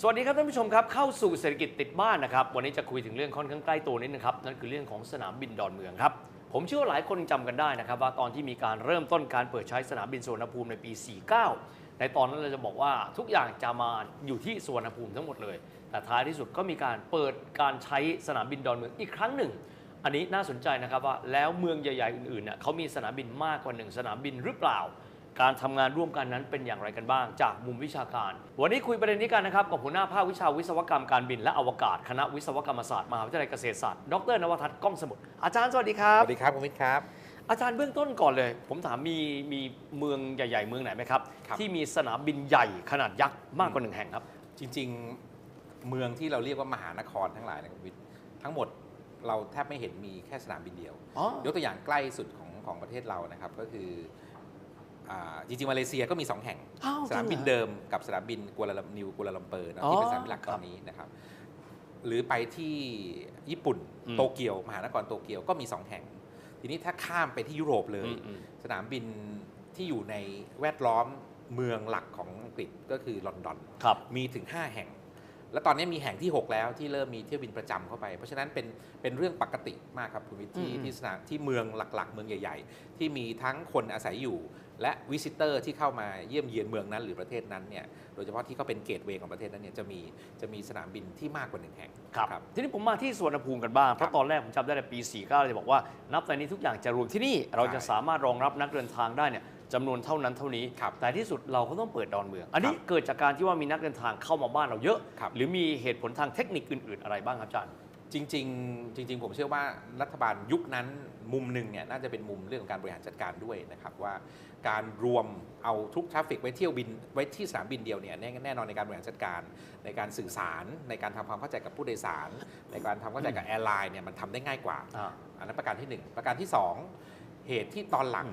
สวัสดีครับท่านผู้ชมครับเข้าสู่เศรษฐกิจติดบ้านนะครับ วันนี้จะคุยถึงเรื่องค่อนข้างใกล้ตัวนิดนึงครับนั่นคือเรื่องของสนามบินดอนเมืองครับผมเชื่อว่าหลายคนจำกันได้นะครับ ว่าตอนที่มีการเริ่มต้นการเปิดใช้สนามบินสุวรรณภูมิในปี 49 ในตอนนั้นเราจะบอกว่าทุกอย่างจะมาอยู่ที่สุวรรณภูมิทั้งหมดเลย แต่ท้ายที่สุดก็มีการเปิดการใช้สนามบินดอนเมืองอีกครั้งหนึ่ง อันนี้น่าสนใจนะครับว่าแล้วเมืองใหญ่ๆอื่นๆเนี่ยเขามีสนามบินมากกว่าหนึ่งสนามบินหรือเปล่า การทำงานร่วมกันนั้นเป็นอย่างไรกันบ้าง จากมุมวิชาการ วันนี้คุยประเด็นนี้กันนะครับกับหัวหน้าภาควิชาวิศวกรรมการบินและอวกาศ คณะวิศวกรรมศาสตร์มหาวิทยาลัยเกษตรศาสตร์ดรนวทัศน์ก้องสมุทรอาจารย์สวัสดีครัสบวัสดีครับคุณวิทย์ครับ อาจารย์เบื้องต้นก่อนเลย ผมถามมีมีเมืองใหญ่ ๆ เมืองไหนไหมครับครับที่มีสนามบินใหญ่ขนาดยักษ์มากกว่าหนึ่งแห่งครับ จริง ๆ เมืองที่เราเรียกว่ามหานครทั้งหลายนะคุณวิทย์ทั้งหมดเราแทบไม่เห็นมีแค่สนามบินเดียวอ๋อยกตัวอย่างใกล้สุดของของประเทศเรานะครับก็คืออา จริงๆ มาเลเซียก็มี 2 แห่งอ้าวสนามบินจริงเหรอเดิมกับสนามบินกัวลาลัมนิวกัวลาลัมเปอร์เนอะอ๋อที่เป็นสนามบินหลักคตรัอบนนี้นะครับหรือไปที่ญี่ปุ่นอืมโตเกียว มหานครโตเกียวก็มี 2 แห่ง ทีนี้ถ้าข้ามไปที่ยุโรปเลยอืมอืมสนามบินที่อยู่ในแวดล้อมเมืองหลักของอังกฤษก็คือลอนดอนครับมีถึง 5 แห่ง และตอนนี้มีแห่งที่ 6 แล้วที่เริ่มมีเที่ยวบินประจำเข้าไป เพราะฉะนั้นเป็นเป็นเรื่องปกติมากครับคุณวิทย์ที่อืมที่สนามที่เมืองหลักๆ เมืองใหญ่ ๆ ที่มีทั้งคนอาศัยอยู่ และวิสิเตอร์ที่เข้ามาเยี่ยมเยียนเมืองนั้นหรือประเทศนั้นเนี่ยโดยเฉพาะที่เขาเป็นเกตเวย์ของประเทศนั้นเนี่ยจะมีจะมีสนามบินที่มากกว่าหนึ่งแห่งครับทีนี้ผมมาที่สวนภูมิกันบ้างเพครัราะบตอนแรกผมจำได้ในปี 49เราจะบอกว่า นับแต่นี้ทุกอย่างจะรวมที่นี่เราจะใช่สามารถรองรับนักเดินทางได้เนี่ย จำนวนเท่านั้นเท่านี้ครับแต่ที่สุดเราก็ต้องเปิดดอนเมือง อันนี้ครับเกิดจากการที่ว่ามีนักเดินทางเข้ามาบ้านเราเยอะครับหรือมีเหตุผลทางเทคนิคอื่น ๆ อะไรบ้างครับอาจารย์จริง ๆ จริง ๆ ผมเชื่อว่ารัฐบาลยุคนั้นมุมหนึ่งเนี่ยน่าจะเป็นมุมเรื่องของการบริหารจัดการด้วยนะครับว่าการรวมเอาทุกทราฟฟิกไว้เที่ยวบินไว้ที่สนามบินเดียวเนี่ยแน่แน่นอนในการบริหารจัดการ ในการสื่อสารในการทำความเข้าใจกับผู้โดยสาร ในการทำความเข้าใจกับแอร์ไลน์เนี่ยมันทำได้ง่ายกว่าอ่าอันนั้นประการทีหนึ่1 ประการที่ 2 เหตุที่ตอนหลัง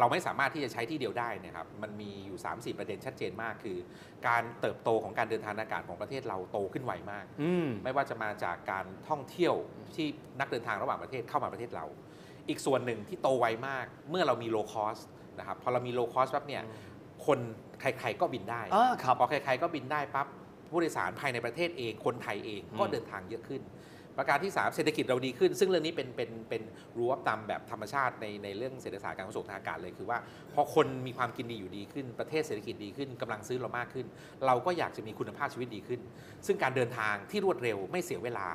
เราไม่สามารถที่จะใช้ที่เดียวได้เนะครับ มันมีอยู่ 3-4 ประเด็นชัดเจนมากคือ การเติบโตของการเดินทางอากาศของประเทศเราโตขึ้นไวมากอืมไม่ว่าจะมาจากการท่องเที่ยวที่นักเดินทางระหว่างประเทศเข้ามาประเทศเรา อีกส่วนหนึ่งที่โตไวมาก เมื่อเรามีโลคอสนะครับพอเรามีโลคอสปั๊บเนี่ยคนใครๆก็บินได้อ่าครับพอใครๆก็บินได้ปั๊บผู้โดยสารภายในประเทศเองคนไทยเองก็อืมเดินทางเยอะขึ้น ประการที่ 3 เศรษฐกิจเราดีขึ้น ซึ่งเรื่องนี้เป็นเป็นเป็นรู้ว่าตามแบบธรรมชาติในในเรื่องเศรษฐศาสตร์การขนส่งทางอากาศเลยคือว่า พอคนมีความกินดีอยู่ดีขึ้น ประเทศเศรษฐกิจดีขึ้นกำลังซื้อเรามากขึ้น เราก็อยากจะมีคุณภาพชีวิตดีขึ้น ซึ่งการเดินทางที่รวดเร็วไม่เสียเวลา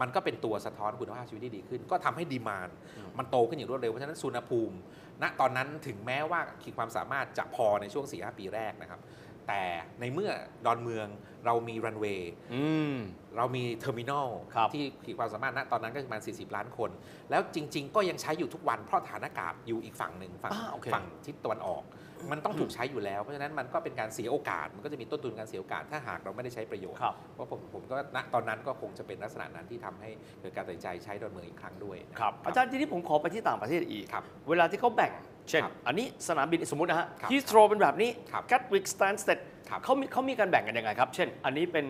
มันก็เป็นตัวสะท้อนคุณภาพชีวิตที่ดีขึ้น ก็ทำให้ดีมานอืมมันโตขึ้นอย่างรวดเร็ว เพราะฉะนั้นสุนภูมิ ณตอนนั้นถึงแม้ว่าขีดความสามารถจะพอในช่วง4-5ปีแรกนะครับ แต่ในเมื่อดอนเมืองเรามีรันเวย์อืมเรามีเทอร์มินอลครับที่ขีดความสามารถณตอนนั้นก็ประมาณ 40 ล้านคน แล้วจริง ๆ ก็ยังใช้อยู่ทุกวันเพราะฐานอากาศอยู่อีกฝั่งหนึ่งฝั่งอ่าโอเคฝั่งทิศตะวันออก มันต้องถูกใช้อยู่แล้ว เพราะฉะนั้นมันก็เป็นการเสียโอกาส มันก็จะมีต้นทุนการเสียโอกาสถ้าหากเราไม่ได้ใช้ประโยชน์ครับเพราะผมผมก็ณตอนนั้นก็คงจะเป็นลักษณะนั้นที่ทำให้เกิดการตัดสินใจใช้ดอนเมืองอีกครั้งด้วยนะครับอาจารย์ทีนี้ผมขอไปที่ต่างประเทศอีกครับเวลาที่เขาแบ่ง เช่นครับอันนี้สนามบินสมมตินะฮะครับฮีสโตรเป็นแบบนี้ครับแกตวิกสแตนสเตดครับเขามีเขามีการแบ่งกันยังไงครับ เช่น อันนี้เป็น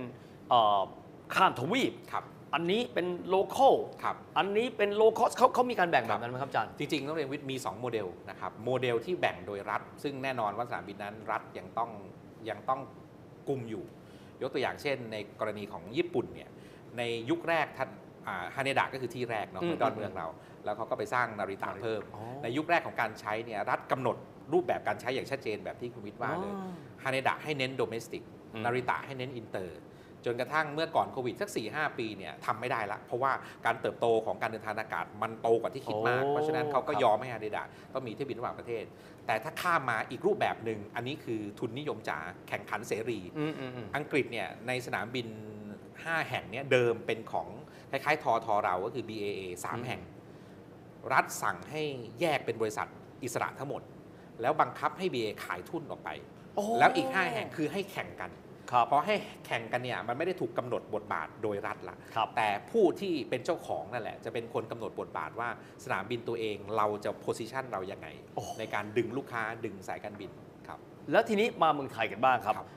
เอ่อข้ามทวีปครับอันนี้เป็นโลเคอลครับอันนี้เป็นโลคอสเขาเขามีการแบ่งแบบนั้นไหมครับอาจารย์ จริงๆต้องเรียนวิทย์มี 2 โมเดลนะครับ โมเดลที่แบ่งโดยรัฐ ซึ่งแน่นอนว่าสนามบินนั้นรัฐยังต้องยังต้องกุมอยู่ ยกตัวอย่างเช่น ในกรณีของญี่ปุ่นเนี่ย ในยุคแรกท่าน ฮาเนดะก็คือที่แรกเนาะอืมเหมือนดอนเมืองเรา แล้วเขาก็ไปสร้างนาริตะเพิ่มอ๋อในยุคแรกของการใช้เนี่ยรัฐกำหนดรูปแบบการใช้อย่างชัดเจนแบบที่คุณวิทย์ว่าเลยอ๋อฮาเนดะให้เน้นโดเมสติกอืมนาริตะให้เน้นอินเตอร์จนกระทั่งเมื่อก่อนโควิดสัก 4 5 ปีเนี่ยทำไม่ได้ละ เพราะว่าการเติบโตของการเดินทางอากาศมันโตกว่าที่คิดมากโอ้เพราะฉะนั้นเขาก็ครับยอมให้ฮาเนดะต้องมีเที่ยวบินระหว่างประเทศ แต่ถ้าข้ามมาอีกรูปแบบหนึ่งอันนี้คือทุนนิยมจ๋าแข่งขันเสรีอืมอืมอืมอังกฤษเนี่ยในสนามบิน 5 แห่งเนี่ยเดิมเป็นของ คล้ายๆทอทอเราก็คือ BAA 3 แห่ง รัฐสั่งให้แยกเป็นบริษัทอิสระทั้งหมด แล้วบังคับให้ BA ขายทุนออกไปโอ้แล้วอีก 5 แห่งคือให้แข่งกันครับเพราะให้แข่งกันเนี่ยมันไม่ได้ถูกกำหนดบทบาทโดยรัฐละครับแต่ผู้ที่เป็นเจ้าของนั่นแหละ จะเป็นคนกำหนดบทบาทว่าสนามบินตัวเองเราจะโพสิชันเรายังไงโอ้ในการดึงลูกค้าดึงสายการบินครับแล้วทีนี้มาเมืองไทยกันบ้างครับครับ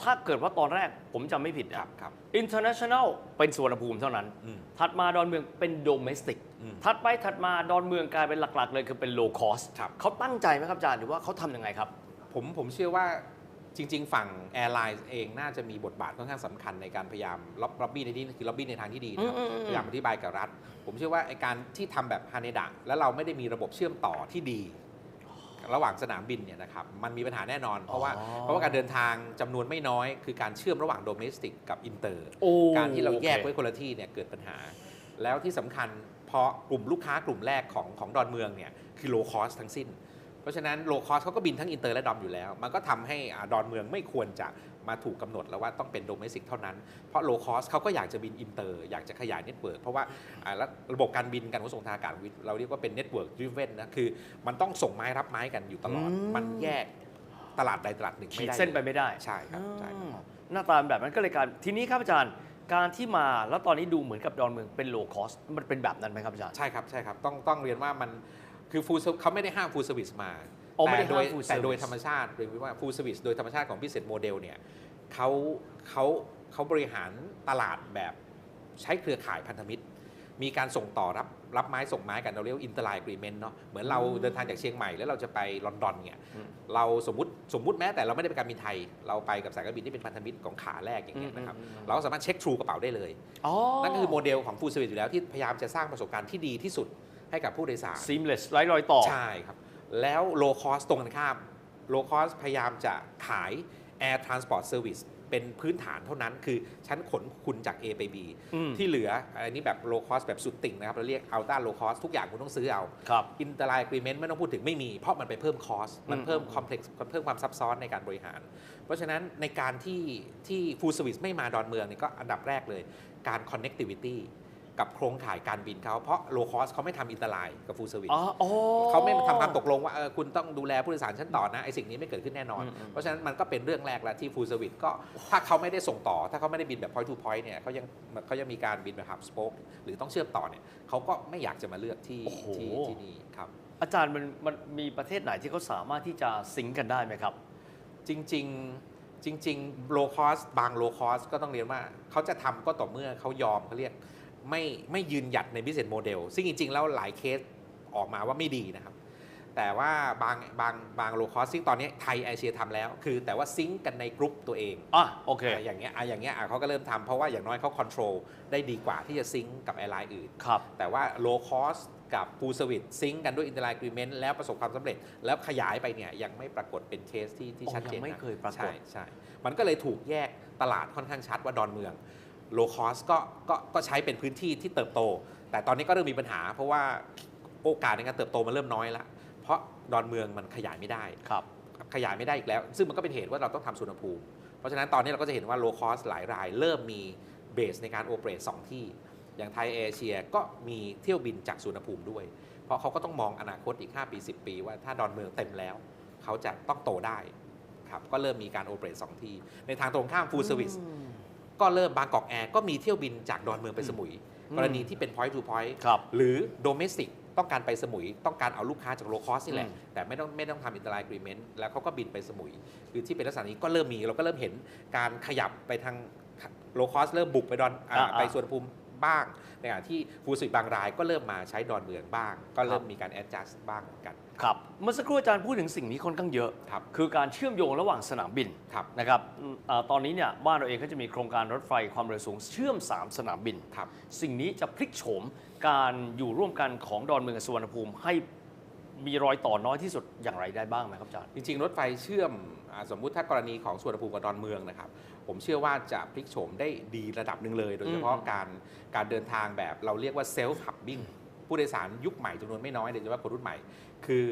ถ้าเกิดว่าตอนแรกผมจำไม่ผิดครันะบครับ international เป็นสวนภูมิเท่านั้น อืมถัดมาดอนเมืองเป็น domestic อืมถัดไปถัดมาดอนเมืองกลายเป็นหลักๆ เลยคือเป็น low cost ครับ เขาตั้งใจไหมครับอาจารย์หรือว่าเขาทำยังไงครับ ผมผมเชื่อว่าจริง ๆ ฝั่งแอร์ไลน์เองน่าจะมีบทบาทค่อนข้างสำคัญในการพยายามล็อบล็อบบี้ในที่นี้คือล็อบบี้ในทางที่ดีนะครับอืมอืมอืมพยายามอธิบายกับรัฐ ผมเชื่อว่าไอการที่ทำแบบฮาเนดะแล้วเราไม่ได้มีระบบเชื่อมต่อที่ดี ระหว่างสนามบินเนี่ยนะครับมันมีปัญหาแน่นอน เพราะว่าอ๋อเพราะว่าการเดินทางจำนวนไม่น้อย คือการเชื่อมระหว่างโดเมสติกกับอินเตอร์โอ้การที่เราแยกโอคไว้คนละที่เนี่ยเกิดปัญหา แล้วที่สำคัญเพราะกลุ่มลูกค้ากลุ่มแรกของของดอนเมืองเนี่ยคือโลคอสทั้งสิ้น เพราะฉะนั้นโลคอสเขาก็บินทั้งอินเตอร์และดอมอยู่แล้ว มันก็ทำให้อ่าดอนเมืองไม่ควรจะมาถูกกำหนดแล้วว่าต้องเป็นโดเมสิกเท่านั้น เพราะโลคอสเขาก็อยากจะบินอินเตอร์ อยากจะขยายเน็ตเวิร์กเพราะว่าอ่าแล้วระบบการบินการขนส่งทางอากาศเราเรียกว่าเป็นเน็ตเวิร์กดริเวนนะคือมันต้องส่งไม้รับไม้กันอยู่ตลอดอืมมันแยกตลาดใดตลาดหนึ่งขีไม่ดได้เส้นไปลยไม่ได้ใช่ครับใช่ครับอืมหน้าตาแบบนั้นก็เลยการทีนี้ครับอาจารย์การที่มาแล้วตอนนี้ดูเหมือนกับดอนเมืองเป็นโลคอสมันเป็นแบบนั้นไหมครับอาจารย์ใช่ครับใช่ครับต้องต้องเรียนว่ามัน คือฟูเขาไม่ได้ห้ามฟูลสวิสมาอ๋อไม่ได้แต่โดยห้าม full แต่โดย service ธรรมชาติเรียกว่าฟูลสวิสโดยธรรมชาติของ business model เนี่ยเขาเขาเขาบริหารตลาดแบบใช้เครือข่ายพันธมิตร มีการส่งต่อรับรับไม้ส่งไม้กันเราเรียกว่าอินเตอร์ไลน์กรีเมนต์เนาะเหมือนเราเดินทางจากเชียงใหม่แล้วเราจะไปลอนดอนเนี่ยอืมเราสมมติสมมติแม้แต่เราไม่ได้ไปการบินไทย เราไปกับสายการบินที่เป็นพันธมิตรของขาแรกอย่างเงี้ยนะครับอืมอืมอืมเราก็สามารถเช็คทรูกระเป๋าได้เลยอ๋อนั่นก็คือโมเดลของฟูลสวิสอยู่แล้วที่พยายามจะสร้างประสบการณ์ที่ดีที่สุด ให้กับผู้โดยสาร seamless ไร้รอยต่อ ใช่ครับ แล้ว low cost ตรงกันข้าม low cost พยายามจะขาย air transport service เป็นพื้นฐานเท่านั้นคือฉันขนคุณจาก A ไป B อืมที่เหลืออันนี้แบบ low cost แบบสุดติ่งนะครับ เราเรียก ultra low cost ทุกอย่างคุณต้องซื้อเอาครับ interline agreement ไม่ต้องพูดถึงไม่มี เพราะมันไปเพิ่ม cost มันเพิ่มอืม complex มันเพิ่มความซับซ้อนในการบริหาร เพราะฉะนั้นในการที่ที่ full service ไม่มาดอนเมืองเนี่ยก็อันดับแรกเลยการ connectivity กับโครงข่ายการบินเขาเพราะ low cost เขาไม่ทำ interline กับ full service อ๋ออ๋อเขาไม่ทำความตกลงว่าเออคุณต้องดูแลผู้โดยสารชั้นต่อนะไอสิ่งนี้ไม่เกิดขึ้นแน่นอน อืมอืม เพราะฉะนั้นมันก็เป็นเรื่องแรกแล้วที่ฟูลเซอร์วิสก็ถ้าเขาไม่ได้ส่งต่อ ถ้าเขาไม่ได้บินแบบ point to point เนี่ยเขายังเขายังมีการบินแบบ hub spoke หรือต้องเชื่อมต่อเนี่ยเขาก็ไม่อยากจะมาเลือกที่โอ้โห ที่ที่นี่ครับ อาจารย์มันมันมีประเทศไหนที่เขาสามารถที่จะซิงก์กันได้ไหมครับ จริงๆจริงๆ low cost บาง low cost ก็ต้องเรียนว่าเขาจะทำก็ต่อเมื่อเขายอมเขาเรียก ไม่ไม่ยืนหยัดใน business model ซึ่งจริง ๆ แล้วหลายเคสออกมาว่าไม่ดีนะครับ แต่ว่าบางบางบาง low cost ซึ่งตอนนี้ไทยไอเชียทำแล้ว คือแต่ว่าซิงก์กันในกรุ๊ปตัวเองอะโอเคอะอย่างเงี้ยอะอย่างเงี้ยอะเขาก็เริ่มทำเพราะว่าอย่างน้อยเขา control ได้ดีกว่าที่จะซิงก์กับแอร์ไลน์อื่น ครับ แต่ว่า low cost กับ full service ซิงก์กันด้วย interline agreement แล้วประสบความสำเร็จ แล้วขยายไปเนี่ยยังไม่ปรากฏเป็นเคสที่ที่อ๋อชัดเจนยังไม่นะเคยปรากฏ ใช่ใช่มันก็เลยถูกแยกตลาดค่อนข้างชัดว่าดอนเมือง low cost ก็ก็ก็ใช้เป็นพื้นที่ที่เติบโต แต่ตอนนี้ก็เริ่มมีปัญหา เพราะว่าโอกาสในการเติบโตมันเริ่มน้อยละเพราะดอนเมืองมันขยายไม่ได้ครับขยายไม่ได้อีกแล้ว ซึ่งมันก็เป็นเหตุว่าเราต้องทำสุวรรณภูมิ เพราะฉะนั้นตอนนี้เราก็จะเห็นว่า low cost หลายราย เริ่มมีเบสในการโอเปเรตสองที่ อย่างไทยเอเชียก็มีเที่ยวบินจากสุวรรณภูมิด้วย เพราะเขาก็ต้องมองอนาคตอีก 5 ปี 10 ปี ว่าถ้าดอนเมืองเต็มแล้ว เขาจะต้องโตได้ครับก็เริ่มมีการโอเปเรตสองที่ ในทางตรงข้าม full service ก็เริ่มบางกอกแอร์ก็มีเที่ยวบินจากดอนเมืองไปสมุยอืมกรณีที่เป็น point to point ครับหรือ domestic ต้องการไปสมุย ต้องการเอาลูกค้าจากโลคอสนี่แหละอืมแต่ไม่ต้องไม่ต้องทำอินเตอร์ไลน์กรีเมนต์แล้วเขาก็บินไปสมุย คือที่เป็นลักษณะนี้ก็เริ่มมีเราก็เริ่มเห็นการขยับไปทางโลคอสเริ่มบุกไปดอนอ่าอ่าไปสวนภูมิ บ้างในขณะที่ฟูสิบางรายก็เริ่มมาใช้ดอนเมืองบ้าง ก็เริ่มมีการ adjust บ้างเหมือนกันครับเมื่อสักครู่อาจารย์พูดถึงสิ่งนี้ค่อนข้างเยอะครับคือการเชื่อมโยงระหว่างสนามบินครับนะครับอืมอ่าตอนนี้เนี่ยบ้านเราเองก็จะมีโครงการรถไฟความเร็วสูงเชื่อม 3 สนามบินครับสิ่งนี้จะพลิกโฉมการอยู่ร่วมกันของดอนเมืองกับสุวรรณภูมิให้มีรอยต่อน้อยที่สุดอย่างไรได้บ้างไหมครับอาจารย์ จริงๆ รถไฟเชื่อมอาสมมุติถ้ากรณีของสวนภูมิกับดอนเมืองนะครับ ผมเชื่อว่าจะพลิกโฉมได้ดีระดับหนึ่งเลย โดยเฉพาะอืมการการเดินทางแบบเราเรียกว่าเซลฟ์ฮับบิ้งผู้โดยสารยุคใหม่จำนวนไม่น้อยโดยเฉพาะคนรุ่นใหม่ คือ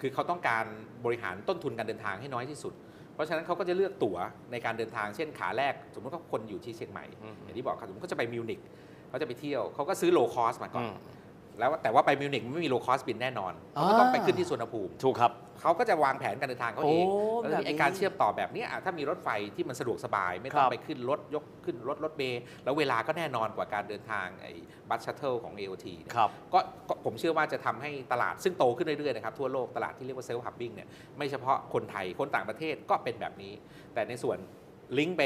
คือเขาต้องการบริหารต้นทุนการเดินทางให้น้อยที่สุด เพราะฉะนั้นเขาก็จะเลือกตั๋วในการเดินทางเช่นขาแรก สมมติว่าคนอยู่ที่เชียงใหม่อืมอย่างที่บอกครับสมมติเขาจะไปมิวนิกเขาจะไปเที่ยวเขาก็ซื้อโลคอสมาก่อนอืม แล้วแต่ว่าไปมิวนิกมันไม่มีโลคอสบินแน่นอนเขาก็ต้องไปขึ้นที่สวนภูมิถูกครับ เขาก็จะวางแผนการเดินทางเขาเองโอ้แล้วแบบนี้ไอการเชื่อมต่อแบบเนี้ยอะถ้ามีรถไฟที่มันสะดวกสบาย ไม่ต้อคงรับไปขึ้นรถยกขึ้นรถรถเมล์แล้วเวลาก็แน่นอนกว่าการเดินทางไอ้บัสชัตเทิลของ AOT เนี่ยครับก็ก็ผมเชื่อว่าจะทำให้ตลาดซึ่งโตขึ้นเรื่อยๆนะครับทั่วโลกตลาดที่เรียกว่าเซลล์ฮับบิ้งเนี่ยไม่เฉพาะคนไทยคนต่างประเทศก็เป็นแบบนี้ แต่ในส่วนลิงก์ไป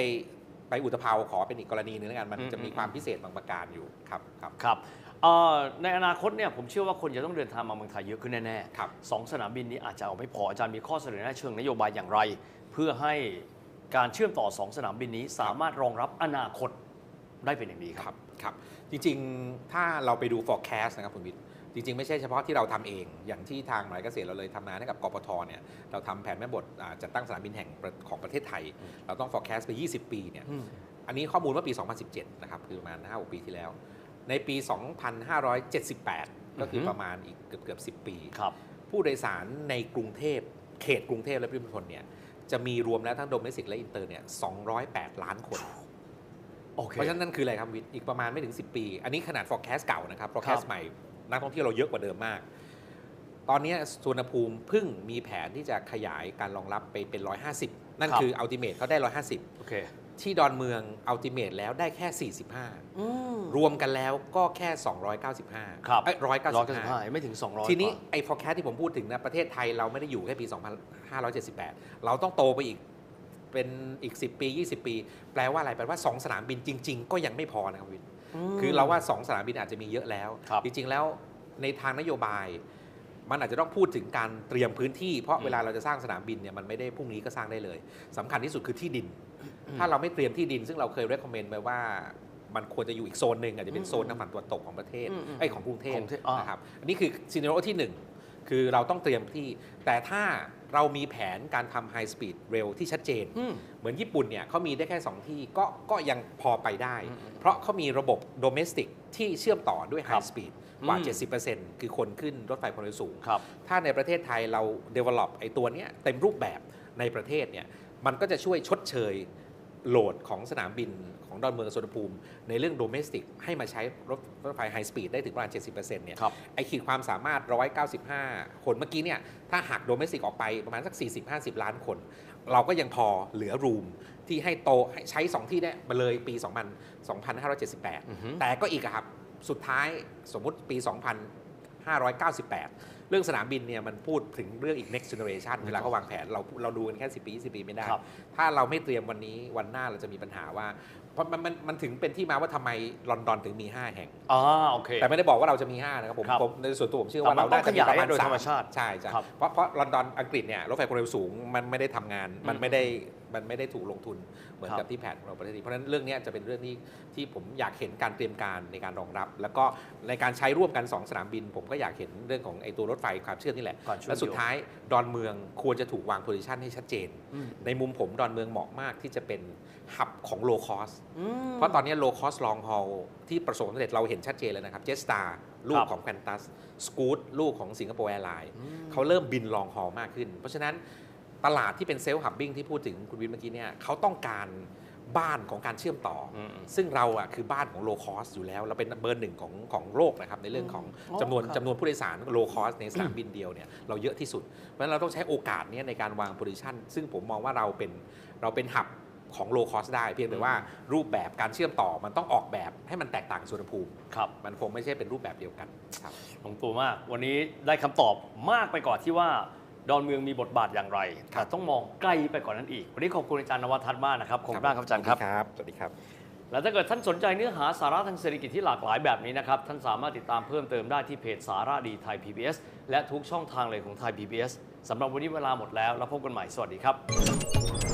ไปอุตภาวขอเป็นอีกกรณีหนึงแล้วกันมันอืมจะมีความพิเศษบางประการอยู่ครับครับครับเอ่อ ในอนาคตเนี่ยผมเชื่อว่าคนจะต้องเดินทางมาเมืองไทยเยอะขึ้นแน่ครับๆสองสนามบินนี้อาจจะเอาไม่พออาจารย์มีข้อเสนอแนะเชิงนโยบายอย่างไร เพื่อให้การเชื่อมต่อ2สนามบินนี้สามารถรองรับอนาคตได้เป็นอย่างดีคครับรับครับ จริงๆถ้าเราไปดู forecast นะครับคุณวิทย์จริง ๆ ไม่ใช่เฉพาะที่เราทำเอง อย่างที่ทางหมหาเกษตรเราเลยทำงานให้กับกปทเนี่ยเราทำแผนแม่บทอ่าจัดตั้งสนามบินแห่งประของประเทศไทย เราต้อง forecast ไป 20 ปีเนี่ยอืมอันนี้ข้อมูลเมื่อปี 2017 นะครับคือประมาณ5 6ปีที่แล้ว ในปี 2578 ก็คืออฮึประมาณอีกเกือบเกือบ10 ปีครับผู้โดยสารในกรุงเทพ เขตกรุงเทพและปริมณฑลเนี่ย จะมีรวมแล้วทั้งโดเมสิกและอินเตอร์เนี่ย 208 ล้านคนโอเคเพราะฉะนั้นนั่นคืออะไรครับวิทย์อีกประมาณไม่ถึง 10 ปี อันนี้ขนาด forecast เก่านะครับค forecast รับใหม่ นักท่องเที่ยวเราเยอะกว่าเดิมมาก ตอนนี้สุวรรณภูมิเพิ่งมีแผนที่จะขยายการรองรับไปเป็น 150 นั่นคือ ultimate เขาได้โอเค150 ที่ดอนเมือง ultimate แล้วได้แค่ 45อืมรวมกันแล้วก็แค่ 295ครับเอ้ยร้อยเก้าสิบ195ห้าไม่ถึง 200 ทีนี้กว่าไอ้ forecast ที่ผมพูดถึงนะ ประเทศไทยเราไม่ได้อยู่แค่ปี 2578 เราต้องโตไปอีกเป็นอีก 10 ปี 20 ปี แปลว่าอะไร แปลว่า 2 สนามบินจริง ๆ ก็ยังไม่พอนะครับวิน คือเราว่า 2 สนามบินอาจจะมีเยอะแล้วครับจริง ๆ แล้วในทางนโยบาย มันอาจจะต้องพูดถึงการเตรียมพื้นที่ เพราะอืมเวลาเราจะสร้างสนามบินเนี่ยมันไม่ได้พรุ่งนี้ก็สร้างได้เลยสำคัญที่สุดคือที่ดินอืมถ้าเราไม่เตรียมที่ดิน ซึ่งเราเคย recommend ไปว่ามันควรจะอยู่อีกโซนหนึ่งอาจจะเป็นอืมโซนทางฝั่งตะวันตกของประเทศอืมอืมไอ้ยของกรุงเทพกรุงเทพอ่านนะครับอันนี้คือซีเนโรที่หนึ่งคือเราต้องเตรียมที่แต่ถ้า เรามีแผนการทำ high speed rail ที่ชัดเจนอืมเหมือนญี่ปุ่นเนี่ยเขามีได้แค่ 2 ที่ก็ก็ยังพอไปได้อืมอืมเพราะเขามีระบบโดเมสติกที่เชื่อมต่อด้วยครั high บ speed กว่าอืม70%คือคนขึ้นรถไฟความเร็วสูงครับถ้าในประเทศไทยเรา develop ไอ้ตัวเนี้ยเต็มรูปแบบในประเทศเนี่ยมันก็จะช่วยชดเชยโหลดของสนามบิน ของดอนเมืองสุวรรณภูมิ ในเรื่องโดเมสติกให้มาใช้รถรถไฟไฮสปีดได้ถึงประมาณ 70%เนี่ยครับไอขีดความสามารถ 195 คนเมื่อกี้เนี่ยถ้าหักโดเมสติกออกไปประมาณสัก 40-50 ล้านคน เราก็ยังพอเหลือรูมที่ให้โตให้ใช้ 2 ที่ได้มาเลยปี 2000 2578อือฮึแต่ก็อีกอะครับ สุดท้ายสมมุติปี 2598 เรื่องสนามบินเนี่ยมันพูดถึงเรื่องอีก next generation เวลาเขาวางแผนเราเราดูกันแค่ 10 ปี 20 ปีไม่ได้ครับถ้าเราไม่เตรียมวันนี้วันหน้าเราจะมีปัญหาว่า เพราะมันมันมันถึงเป็นที่มาว่าทำไมลอนดอนถึงมี 5 แห่งอ่าโอเคแต่ไม่ได้บอกว่าเราจะมี 5 นะครับผมครับผมในส่วนตัวผมเชื่อแต่ว่ามันเราได้ต้องขยายประมาณโดยสธรรมชาติใช่ใช่ครับเพราะเพราะลอนดอนอังกฤษเนี่ยรถไฟความเร็วสูงมันไม่ได้ทำงาน มันอืมไม่ได้มันไม่ได้ถูกลงทุนเหมือนครับกับที่แผนของเราประเทศนี้เพราะฉะนั้นเรื่องเนี้ยจะเป็นเรื่องที่ที่ผมอยากเห็นการเตรียมการในการรองรับ แล้วก็ในการใช้ร่วมกัน 2 สนามบิน ผมก็อยากเห็นเรื่องของไอ้ตัวรถไฟความเชื่อมนี่แหละก่อนช่วงและสุดท้ายดอนเมืองควรจะถูกวางโพซิชันให้ชัดเจนอืมในมุมผมดอนเมืองเหมาะมากที่จะเป็นหับของโลคอสอืมเพราะตอนนี้ low cost long haul ที่ประสบความสำเร็จเราเห็นชัดเจนแล้วนะครับ Jetstar ลูคกรับของ Qantas Scoot ลูกของสิงคโปร์แอร์ไลน์อืมเขาเริ่มบิน long haul มากขึ้น เพราะฉะนั้นตลาดที่เป็นเซลล์ hubbing ที่พูดถึงคุณวินเมื่อกี้เนี่ยเขาต้องการ บ้านของการเชื่อมต่อออืมซึ่งเราอะคือบ้านของ low cost อยู่แล้ว เราเป็นเบอร์หนึ่งของของโลกนะครับ ในเรื่องของอ๋อจำนวนครับจำนวนผู้โดยสาร low cost ในสนามบินเดียวเนี่ยเราเยอะที่สุด เพราะฉะนั้นเราต้องใช้โอกาสเนี้ในการวาง position ซึ่งผมมองว่าเราเป็นเราเป็นหับของ low cost ได้เพียงแต่ว่ารูปแบบการเชื่อมต่อมันต้องออกแบบให้มันแตกต่างสุวรรณภูมิครับมันคงไม่ใช่เป็นรูปแบบเดียวกันครับลงตัวมากวันนี้ได้คำตอบมากไปก่อนที่ว่า ดอนเมืองมีบทบาทอย่างไรครัแต่บต้องมองใกล้ไปก่อนนั้นอีก วันนี้ขอบคุณอาจารย์นวัฒน์มากนะครับ ขอบคุณมากครับอาจารย์ครับครับ สวัสดีครับ และถ้าเกิดท่านสนใจเนื้อหาสาระทางเศรษฐกิจที่หลากหลายแบบนี้นะครับ ท่านสามารถติดตามเพิ่มเติมได้ที่เพจสาระดีไทย PBS และทุกช่องทางเลยของไทย PBS สำหรับวันนี้เวลาหมดแล้ว แล้วพบกันใหม่ สวัสดีครับ